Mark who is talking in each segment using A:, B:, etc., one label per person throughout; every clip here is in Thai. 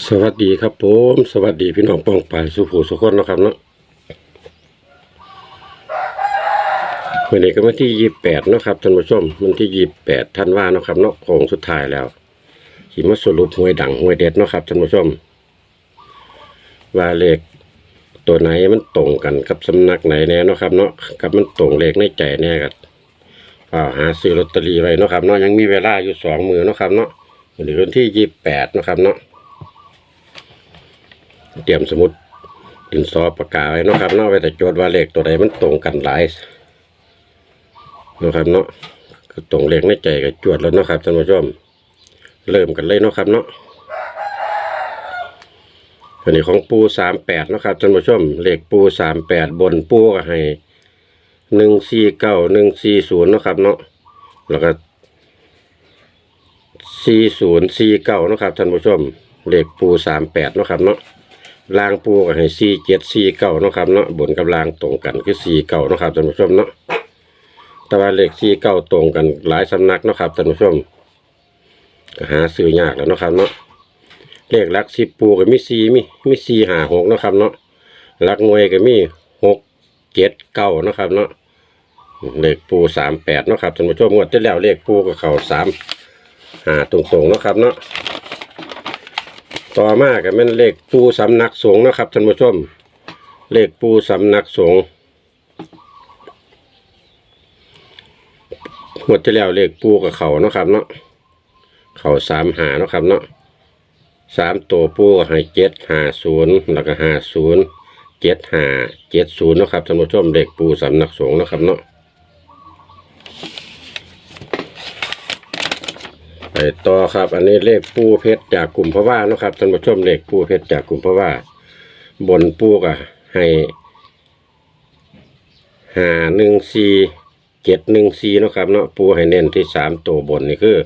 A: สวัสดีครับผมสวัสดีพี่น้องป้องปายสุภูสุคนนะครับเนาะวันนี้ก็วันที่ยี่แปดนาะครับท่านผู้ชมวันที่ยี่แปดท่านว่าเนาะครับเนาะโค้งสุดท้ายแล้วขีมาสรุปหวยดังหวยเด็ดเนาะครับท่านผู้ชม ว่าเลขตัวไหนมันตรงกันกับสำนักไหนแน่เนาะครับเนาะกับมันตรงเลขในใจแน่กันก็หาซื้อลอตเตอรี่ไว้เนาะครับเนาะยังมีเวลาอยู่สองมือเนาะครับเนาะวันนี้วันที่ยี่แปดนาะครับเนาะ เตรียมสมุดดินสอปากกาไว้เนาะครับเนาะไว้แต่โจทย์ว่าเลขตัวใดมันตรงกันหลายเนาะครับเนาะก็ตรงเลขในใจกับจวดแล้วเนาะครับท่านผู้ชมเริ่มกันเลยเนาะครับเนาะอันนี้ของปูสามแปดนะครับท่านผู้ชมเลขปูสามแปดบนปูก็ให้หนึ่งสี่เก้าหนึ่งสี่ศูนย์นะครับเนาะแล้วก็สี่ศูนย์สี่เก้านะครับท่านผู้ชมเลขปูสามแปดนะครับเนาะ ล่างปูก็ให้สี่เจ็ดสี่เก้านะครับเนาะบนกับลางตรงกันคือสี่เก้านะครับท่านผู้ชมเนาะแต่ว่าเลขสี่เก้าตรงกันหลายสำนักนะครับท่านผู้ชมก็หาซื้อยากแล้วนะครับเนาะเลขลักสิบปูก็มีสี่มีมีสี่หาหกนะครับเนาะลักหน่วยก็มีหกเจ็ดเก้านะครับเนาะเลขปูสามแปดนะครับท่านผู้ชมงวดที่แล้วเลขปูก็เข่าสามหาตรงๆนะครับเนาะ ต่อมาก็เป็นเลขปูสำนักสงฆ์นะครับท่านผู้ชม เลขปูสำนักสงฆ์หมดที่แล้วเลขปูกับเขาเนาะครับเนาะเขาสามหาเนาะครับเนาะสามตัวปูก็ให้เจ็ดหาศูนย์แล้วก็หาศูนย์เจ็ดหาเจ็ดศูนย์เนาะครับท่านผู้ชมเลขปูสำนักสงฆ์เนาะครับเนาะไป ต่อครับ อันนี้เลขปูเพชรจากกลุ่มพระว่าเนาะครับท่านผู้ชมเลขปูเพชรจากกลุ่มพระว่า บนปูก็ให้หาหนึ่งสี่เจ็ดหนึ่งสี่นาะครับเนาะปูให้เน้นที่สามตัวบนนี่คือ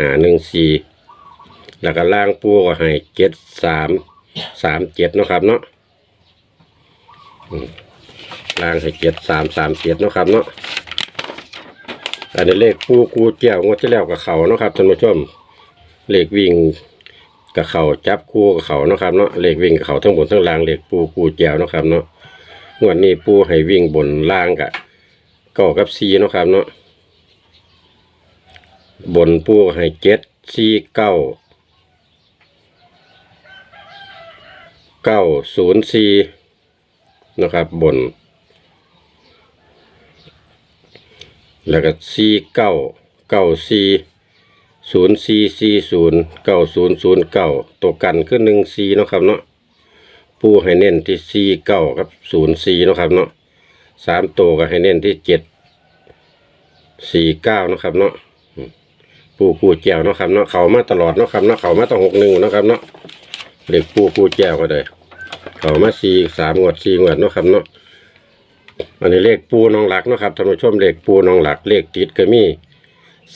A: หาหนึ่งสี่แล้วก็ล่างปูก็ให้เจ็ดสามสามเจ็ดนาะครับเนาะล่างให้เจ็ดสามสามเจ็ดนาะครับเนาะ อันนี้เลขปูกูเจียวงวดที่แล้วกับเขาเนาะครับท่านผู้ชมเลขวิ่งกับเขาจับคู่กับเขาเนาะครับเนาะเลขวิ่งกับเขาทั้งบนทั้งล่างเลขปูกูแจวเนาะครับเนาะงวดนี้ปูให้วิ่งบนล่างกับก้ากับซีเนาะครับเนาะบนปูให้เจ็ดซีเก้าเก้าศูนย์ซีนะครับบน แล้วก็ซีเก้าเก้าซีศูนย์สี่สี่ศูนย์เก้าศูนย์ศูนย์เก้าตัวกันคือหนึ่งสี่เนาะครับเนาะปูให้เน้นที่สี่เก้าครับศูนย์สี่เนาะครับเนาะสามตัวก็ให้เน้นที่เจ็ดสี่เก้านะครับเนาะปูกูแจวเนาะครับเนาะเขามาตลอดเนาะครับเนาะเขามาตั้งหกหนึ่งเนาะครับเนาะเด็กปูกูแจวก็ได้เขามาสี่สามงวดสี่งวดเนาะครับเนาะ อันนี้เลขปูน้องหลักเนาะครับท่านผู้ชมเลขปูน้องหลัก เลขติดก็มี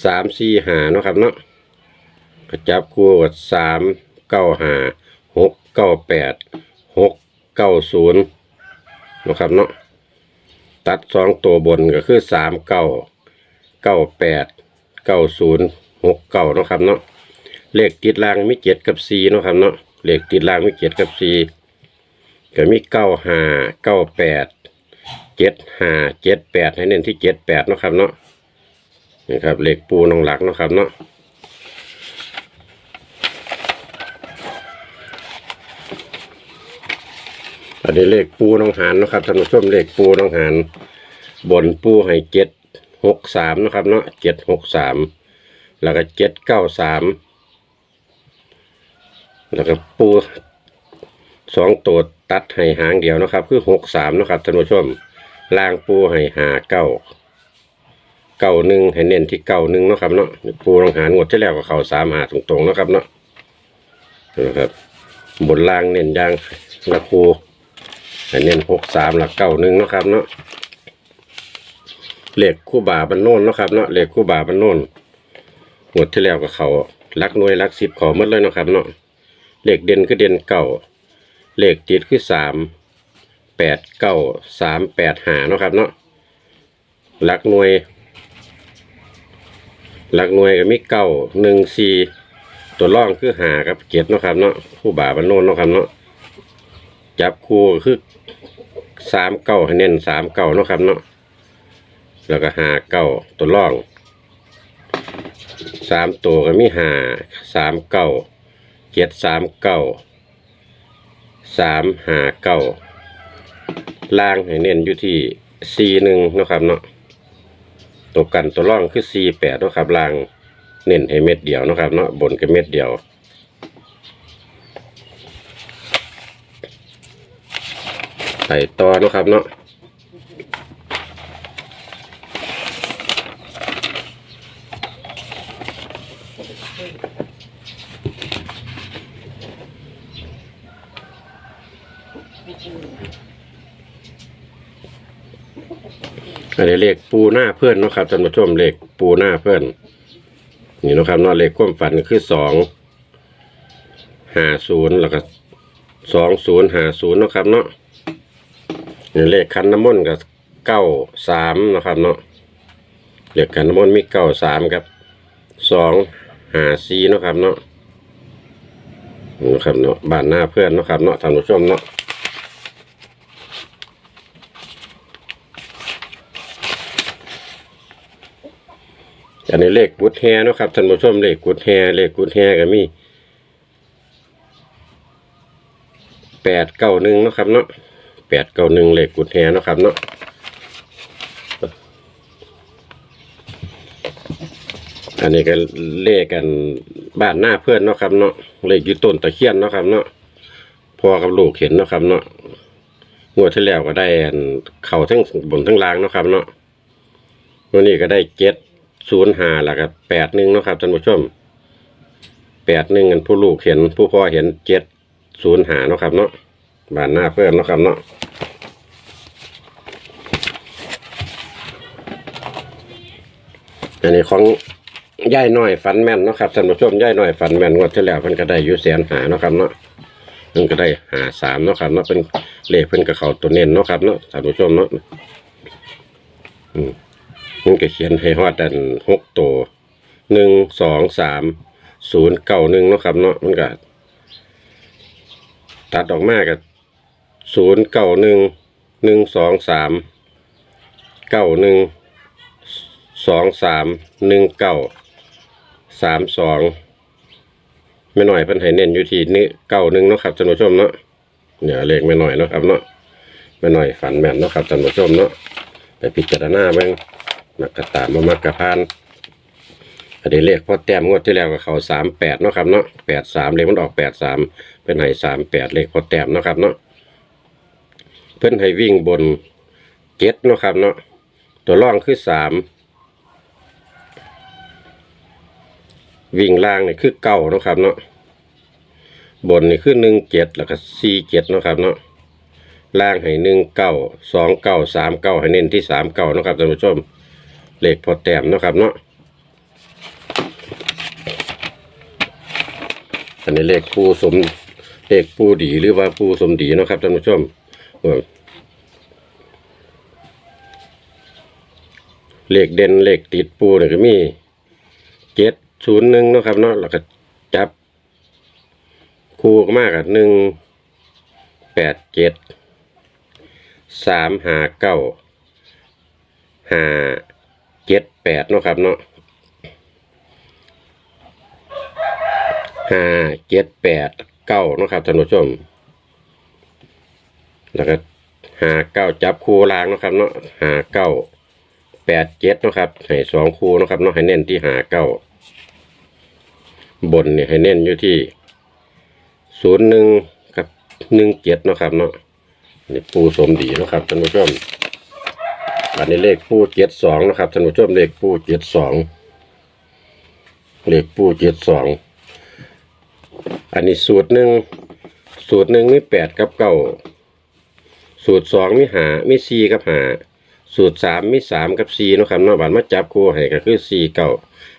A: สามสี่หาเนาะครับเนาะก็จับคู่กับสามเก้าหาหกเก้าแปดหกเก้าศูนย์นะครับเนาะตัดสองตัวบนก็คือสามเก้าเก้าแปดเก้าศูนย์หกเก้านะครับเนาะเลขติดล่างมีเจ็ดกับสี่นะครับเนาะเลขติดล่างมีเจ็ดกับสี่ก็มีเก้าหาเก้าแปด เจ็ดห้าเจ็ดแปดให้เน้นที่เจ็ดแปดนะครับเนาะนี่ครับเหล็กปูนองหลักนะครับเนาะอันนี้เลขปูน้องหานนะครับท่านผู้ชมเลขปูน้องหานบนปูให้เจ็ดหกสามนะครับเนาะเจ็ดหกสามแล้วก็เจ็ดเก้าสามแล้วก็ปูสองตัวตัดให้หางเดียวนะครับ คือหกสามนะครับท่านผู้ชม ล่างปูให้หาเก้าเก้าหนึ่งให้เน้นที่เก้าหนึ่งเนาะครับเนาะปูรังหารงดที่แล้วก็เข่าสามหาตรงๆเนาะครับเนาะนะครับบนล่างเน้นยางละคูให้เน้นหกสามหลักเก้าหนึ่งเนาะครับเนาะเหลขคู่บ่าบันโน่นเนาะครับเนาะเหลขคู่บ่าบันโน่นงวดที่แล้วก็เขาลักหน่วยลักสิบขอมดเลยเนาะครับเนาะเหลขเด่นคือเด่นเก้าเหลขติดคือสาม แปดเก้าสามแปดหาเนาะครับเนาะหลักหน่วย หลักหน่วยก็มีเก้าหนึ่งสี่ตัวร่องคือหากับเจ็ดเนาะครับเนาะผู้บ่าบันโนนเนาะครับเนาะจับคู่คือสามเก้าให้เน้นสามเก้าเนาะครับเนาะแล้วก็หาเก้าตัวร่องสามตัวก็มีหาสามเก้าเจ็ดสามเก้าสามหาเก้า ล่างให้เน้นอยู่ที่สี่หนึ่งนะครับเนาะตัวกันตัวร่องคือสี่แปดนะครับล่างเน้นให้เม็ดเดียวนะครับเนาะบนก็เม็ดเดียวใส่ต่อนะครับเนาะ อันนี้เลขปูหน้าเพื่อนเนาะครับท่านผู้ชมเลขปูหน้าเพื่อน นี่เนาะครับเนาะเลขความฝันคือสองห้าศูนย์แล้วก็สองศูนย์ห้าศูนย์เนาะครับเนาะนี่เลขคันน้ำมนต์กับเก้าสามเนาะครับเนาะเลขคันน้ำมนต์มีเก้าสามกับสองห้าสี่เนาะครับเนาะนี่นะครับเนาะบ้านหน้าเพื่อนเนาะครับเนาะท่านผู้ชมเนาะ อันนี้เลขกุดแฮเนาะครับท่านผู้ชมเลขกุดแฮเลขกุดแฮก็มีแปดเก้าหนึ่งเนาะครับเนาะแปดเก้าหนึ่งเลขกุดแฮเนาะครับเนาะอันนี้ก็เลขกันบ้านหน้าเพื่อนเนาะครับเนาะเลขยู่ต้นตะเคียนเนาะครับเนาะพอกับลูกเห็นเนาะครับเนาะงวดที่แล้วก็ได้เข่าทั้งบนทั้งล่างเนาะครับเนาะวันนี้ก็ได้เจ็ด ศูนย์หาแล้วก็แปดหนึ่งเนาะครับท่านผู้ชมแปดหนึ่งกันผู้ลูกเห็นผู้พ่อเห็นเจ็ดศูนย์หาเนาะครับเนาะบ้านหน้าเพื่อนเนาะครับเนาะอันนี้ของย่ายน้อยฝันแม่นเนาะครับท่านผู้ชมย่ายน้อยฝันแม่นงวดที่แล้วเพิ่นก็ได้อยู่แสนหาเนาะครับเนาะเพิ่นก็ได้หาสามเนาะครับเนาะเป็นเลขเพิ่นกับเขาตัวเน้นเนาะครับเนาะท่านผู้ชมเนาะอืม มันก็เขียนให้ฮอดดันหกตัวหนึ่งสองสามศูนย์เก้าหนึ่งเนาะครับเนาะมันก็ตัดออกมากับศูนย์เก้าหนึ่งหนึ่งสองสามเก้าหนึ่งสองสามหนึ่งเก้าสามสองไม่หน่อยเพิ่นให้เน้นอยู่ที่นี่เก้าหนึ่งเนาะครับท่านผู้ชมเนาะเนี่ยเลขไม่หน่อยเนาะครับเนาะไม่หน่อยฝันแม่นเนาะครับท่านผู้ชมเนาะไปพิจารณาเบิ่ง มักกะตามมามักกะพานอันนี้เลขพอแต้มงวดที่แล้วก็เขาสามแปดเนาะครับเนาะแปดสามเลขมันออกแปดสามเป็นไหนสามแปดเลขพอแต้มเนาะครับเนาะเพิ่นให้วิ่งบนเจ็ดเนาะครับเนาะตัวร่องคือสามวิ่งล่างนี่คือเก้าเนาะครับเนาะบนนี่คือหนึ่งเจ็ดแล้วก็สี่เจ็ดเนาะครับเนาะล่างให้หนึ่งเก้าสองเก้าสามเก้าให้เน้นที่สามเก้านาะครับท่านผู้ชม เลขพอแต้มนะครับเนาะอันนี้เลขผู้สมเลขผู้ดีหรือว่าผู้สมดีนะครับท่านผู้ชมเลขเด่นเลขติดปูเนี่ยก็มีเจ็ดศูนย์หนึ่งนะครับเนาะแล้วก็จับคู่ก็มากกับหนึ่งแปดเจ็ดสามหาเก้าหา แปดเนาะครับเนาะห้าเจ็ดแปดเก้าเนาะครับท่านผู้ชม แล้วก็หาเก้าจับคู่ลางเนาะครับเนาะหาเก้าแปดเจ็ดเนาะครับให้สองคู่เนาะครับเนาะให้เน้นที่หาเก้าบนเนี่ยให้เน้นอยู่ที่ศูนย์หนึ่งกับหนึ่งเจ็ดเนาะครับเนาะนี่ปูสมดีเนาะครับท่านผู้ชม อันนี้เลขปูเจ็ดสองนะครับท่านผู้ชมเลขปูเจ็ดสองเลขปูเจ็ดสองอันนี้สูตรหนึ่งสูตรหนึ่งมีแปดกับเก้าสูตรสองมีหามีสี่กับหาสูตรสามมีสามกับสี่นะครับเนาะบานมาจับคู่ให้ก็คือสี่เก้า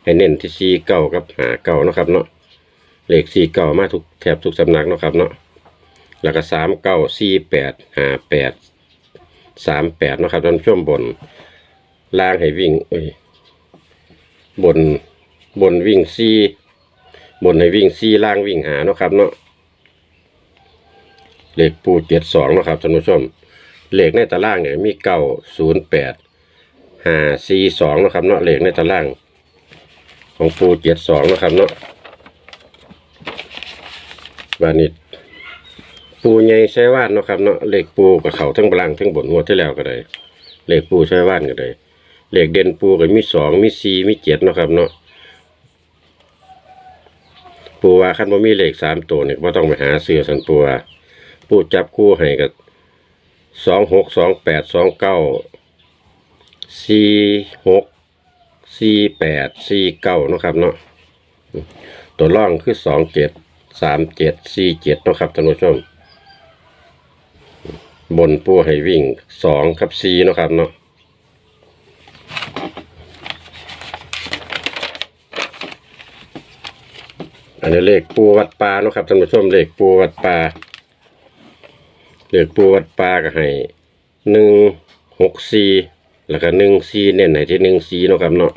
A: ให้เน้นที่สี่เก้ากับหาเก้านะครับเนาะเลขสี่เก้ามาทุกแถบทุกสำนักนะครับเนาะแล้วก็สามเก้าสี่แปดหาแปด สามแปดนะครับท่านผู้ชมบนล่างให้วิ่งเอ้ยบนบนวิ่งสี่บนให้วิ่งสี่ล่างวิ่งหาเนาะครับเนาะเลขปูเจ็ดสองนะครับท่านผู้ชมเลขในตารางเนี่ยมีเก้าศูนย์แปดห้าสี่สองนะครับเนาะเลขในตาราง ของปูเจ็ดสองนะครับเนาะบานิด ปูใหญ่ใช้ว่านเนาะครับเนาะเหลขปูกับเขาทั้งบลังทั้งบนหัวที่แล้วก็ได้เหลขปูใช้ว่านก็ได้เหลขเด่นปูก็มีสองมีสี่มีเจ็ดเนาะครับเนาะปูว่าคันบ่มีเหลขสามตัวเนี่ยว่าต้องไปหาเสือสันปูว่าปูจับคู่ให้กับสองหกสองแปดสองเก้าสี่หกสี่แปดสี่เก้านาะครับเนาะตัวร่องคือสองเจ็ดสามเจ็ดสี่เจ็ดนาะครับท่านผู้ชม บนปูให้วิ่งสองกับสี่นาะครับเนาะอันนี้เลขปูวัดปลาเนาะครับท่านผู้ชมเลขปูวัดปลาเลขปูวัดปลาก็ให้หนึ่งหกสี่แล้วก็หนึ่งสี่เน้นไหนที่หนึ่งสี่เนาะครับเนาะ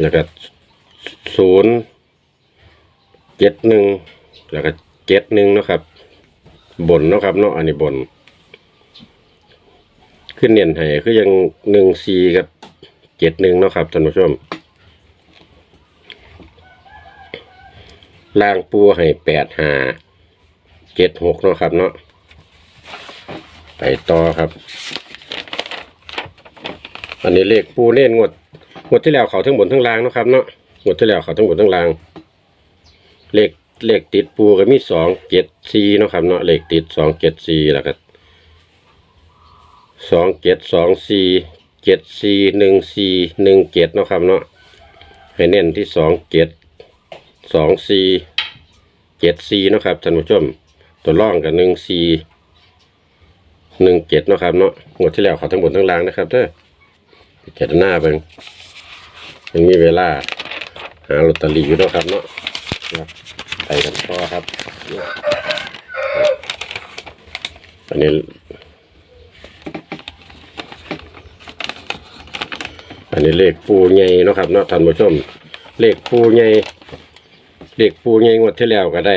A: แล้วก็ศูนย์เจ็ดหนึ่งแล้วก็เจ็ดหนึ่งเนาะครับ บนเนาะครับเนาะอันนี้บน ขึ้นเนียนให้คือยังหนึ่งสี่กับเจ็ดหนึ่งเนาะครับท่านผู้ชมล่างปูให้แปดห้าเจ็ดหกเนาะครับเนาะไปต่อครับ อันนี้เลขปูเน่นงวดงวดที่แล้วเขาทั้งบนทั้งล่างเนาะครับเนาะงวดที่แล้วเขาทั้งบนทั้งล่าง เลข เลขติดปูก็มีสองเจ็ดสี่เนาะครับเนาะเลขติดสองเจ็ดสี่แล้วก็สองเจ็ดสองสี่เจ็ดสี่หนึ่งสี่หนึ่งเจ็ดเนาะครับเนาะให้เน้นที่สองเจ็ดสองสี่เจ็ดสี่เนาะครับท่านผู้ชม ตัวร่องกับหนึ่งสี่หนึ่งเจ็ดเนาะครับเนาะงวดที่แล้วขาทั้งบนทั้งล่างนะครับเด้อพิจารณาเบิ่งยังมีเวลาหาลอตเตอรี่อยู่เนาะครับเนาะ กันต่อครับอันนี้ อันนี้เลขปูใหญ่เนาะครับเนาะท่านผู้ชม เลขปูใหญ่เลขปูใหญ่งวดที่แล้วก็ได้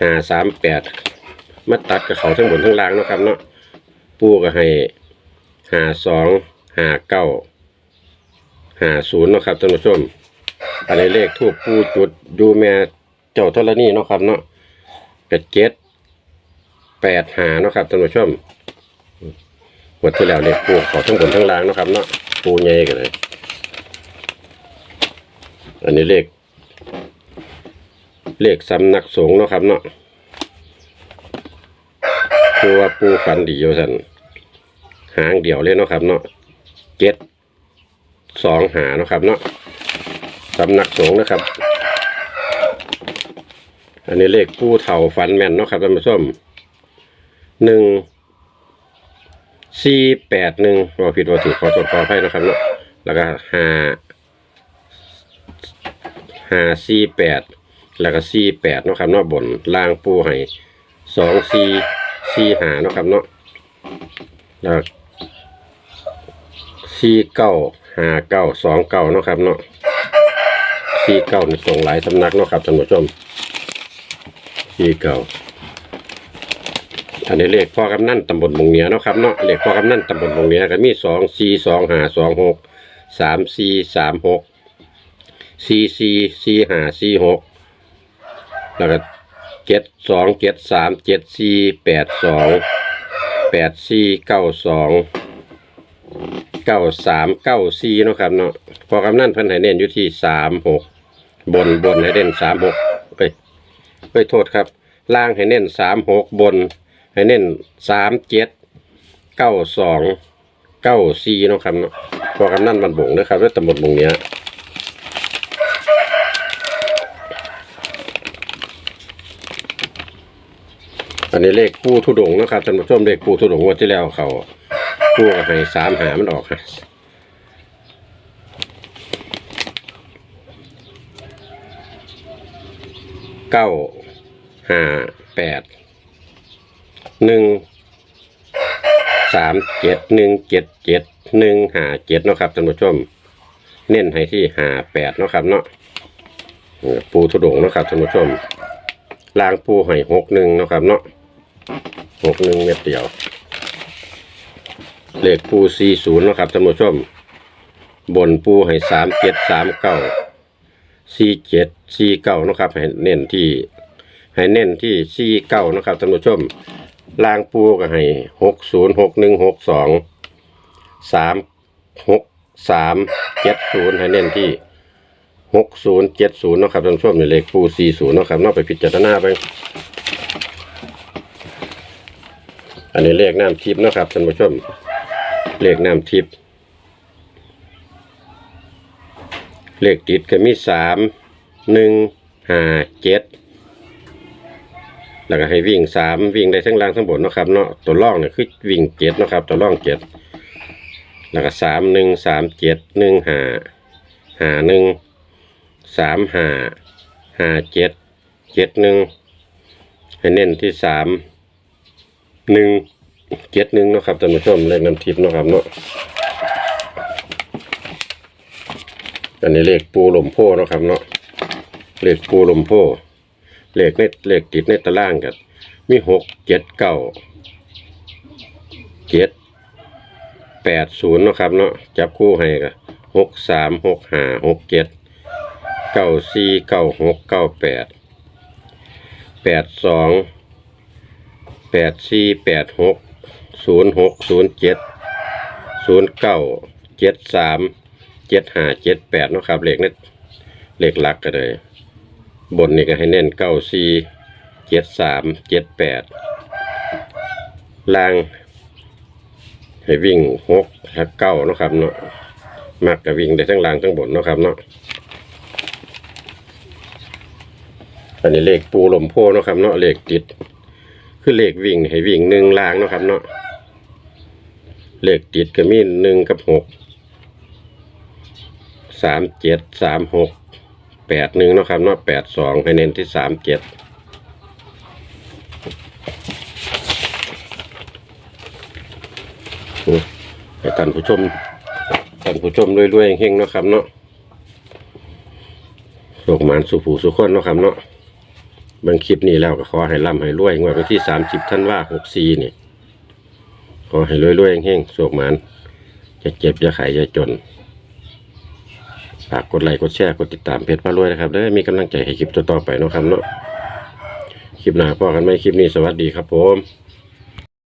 A: ห้าสามแปดมาตัดกับเขาทั้งบนทั้งล่างเนาะครับเนาะปูก็ให้หาสองหาเก้าหาศูนย์เนาะครับท่านผู้ชม อันนี้เลขทูบปูจุดดูแม่เจ้าธรณีเนาะครับเนาะเกระเจ็ดแปดหาเนาะครับท่านผู้ชมหมดที่แล้วเลขปูขอทั้งบนทั้งล่างเนาะครับเนาะปูใหญ่กันเลย อันนี้เลข เลขสำนักสงฆ์เนาะครับเนาะปูว่าปูฝันดีอยู่สันหางเดี่ยวเลยเนาะครับเนาะเจ็ดสองหาเนาะครับเนาะ สำนักสงฆ์นะครับ อันนี้เลขผู้เฒ่าฝันแม่นเนาะครับท่านผู้ชมหนึ่งสี่แปดหนึ่งว่าผิดว่าถูกขอโทษขออภัยนะครับเนาะแล้วก็ห้าห้าสี่แปดแล้วก็สี่แปดเนาะครับเนาะบนล่างปูให้สองสี่สี่หาเนาะครับเนาะแล้วสี่เก้าห้าเก้าสองเก้าเนาะครับเนาะ สี่เก้านี่ส่งหลายสำนักเนาะครับท่านผู้ชมสี่เก้าอันนี้เลขพ่อกำนั่นตำบลมงเหนียเนาะครับเนาะเลขพ่อกำนั่นตำบลมงเหนียก็มีสองสี่สองห้าสองหกสามสี่สามหกสี่สี่สี่ห้าสี่หกแล้วก็เจ็ดสองเจ็ดสามเจ็ดสี่แปดสองแปดสี่เก้าสองเก้าสามเก้าสี่เนาะครับเนาะพอกำนั่นเพันให้เน้นอยู่ที่สามหก บนบนให้เน้นสามหกเอ้ยเอ้ยโทษครับล่างให้เน้นสามหกบน ให้เน้นสามเจ็ดเก้าสองเก้าสี่เนาะครับเนาะพอกำนันมันบ่งนะครับแล้วตำบลบ่งเนี้ยอันนี้เลขปูทุดงนะครับท่านผู้ชมเลขปูทุดงวันที่แล้วเขากู้ก็ให้สามหามันออกฮะ เก้าห้าแปดหนึ่งสามเจ็ดหนึ่งเจ็ดเจ็ดหนึ่งห้าเจ็ดเนาะครับท่านผู้ชม เน้นให้ที่ห้าแปดเนาะครับเนาะปูทุดงเนาะครับท่านผู้ชมล่างปูให้หกหนึ่งเนาะครับเนาะหกหนึ่งเม็ดเดียวเลขปูสี่ศูนย์เนาะครับท่านผู้ชม บนปูให้สามเจ็ดสามเก้า สี่เจ็ดสี่เก้านะครับให้เน้นที่ให้เน้นที่สี่เก้านะครับท่านผู้ชมลางปูก็ให้หกศูนย์หกหนึ่งหกสองสามหกสามเจ็ดศูนย์ให้เน้นที่หกศูนย์เจ็ดศูนย์นะครับท่านผู้ชมนี่เลขปูสี่ศูนย์นะครับนอกไปพิจารณาไปอันนี้เลขน้ำทิพย์นะครับท่านผู้ชมเลขน้ำทิพย์ เลขติดก็มีสามหนึ่งห้าเจ็ดแล้วก็ให้วิ่งสามวิ่งได้ทั้งล่างทั้งบนนะครับเนาะตัวล่องเนี่ยคือวิ่งเจ็ดนะครับ ตัวล่องเจ็ดแล้วก็สามหนึ่งสามเจ็ดหนึ่งห้าห้าหนึ่งสามห้าห้าเจ็ดเจ็ดหนึ่งให้เน้นที่สามหนึ่งเจ็ดหนึ่งนะครับท่านผู้ชมเลขนำทิพย์นะครับเนาะ อันนี้เลขปูลมโพเนาะครับเนาะเลขปูลมโพเลขในเลขติดในตารางกันมีหกเจ็ดเก้าเจ็ดแปดศูนย์เนาะครับเนาะจับคู่ให้กันหกสามหกห้าหกเจ็ดเก้าสี่เก้าหกเก้าแปดแปดสองแปดสี่แปดหกศูนย์หกศูนย์เจ็ดศูนย์เก้าเจ็ดสาม จ็ดห้าเจ็ดแปดนาะครับเลขนี้เลขหลักก็เลย บนนี่ก็ให้เน้นเก้าสี่เจ็ดสามเจ็ดแปดล่าง ให้วิ่งหกหักเก้านะครับเนาะมักกับวิ่งได้ทั้งล่างทั้งบนนะครับเนาะอันนี้เลขปูลมโพนะครับเนาะเลขติด คือเลขวิ่งให้วิ่งหนึ่งล่างนะครับเนาะเลขติดก็มีหนึ่งกับหก สามเจ็ดสามหกแปดหนึ่งเนาะครับเนาะแปดสองให้เน้นที่สามเจ็ดให้ท่านผู้ชมท่านผู้ชมรวยๆเฮงๆเนาะครับเนาะโชคหมานสุผูสุขคนเนาะครับเนาะบางคลิปนี้แล้วก็ขอให้ร่ำให้รวยงวดวันที่สามสิบท่านว่าหกสี่นี่ขอให้รวยรวยๆเฮงๆโศกหมันจะเจ็บจะไขจะจน ฝากกดไลค์กดแชร์กดติดตามเพจพารวยนะครับได้มีกำลังใจให้คลิปต่อๆไปเนาะครับเนาะคลิปหน้าพ่อกันไหมคลิปนี้สวัสดีครับผม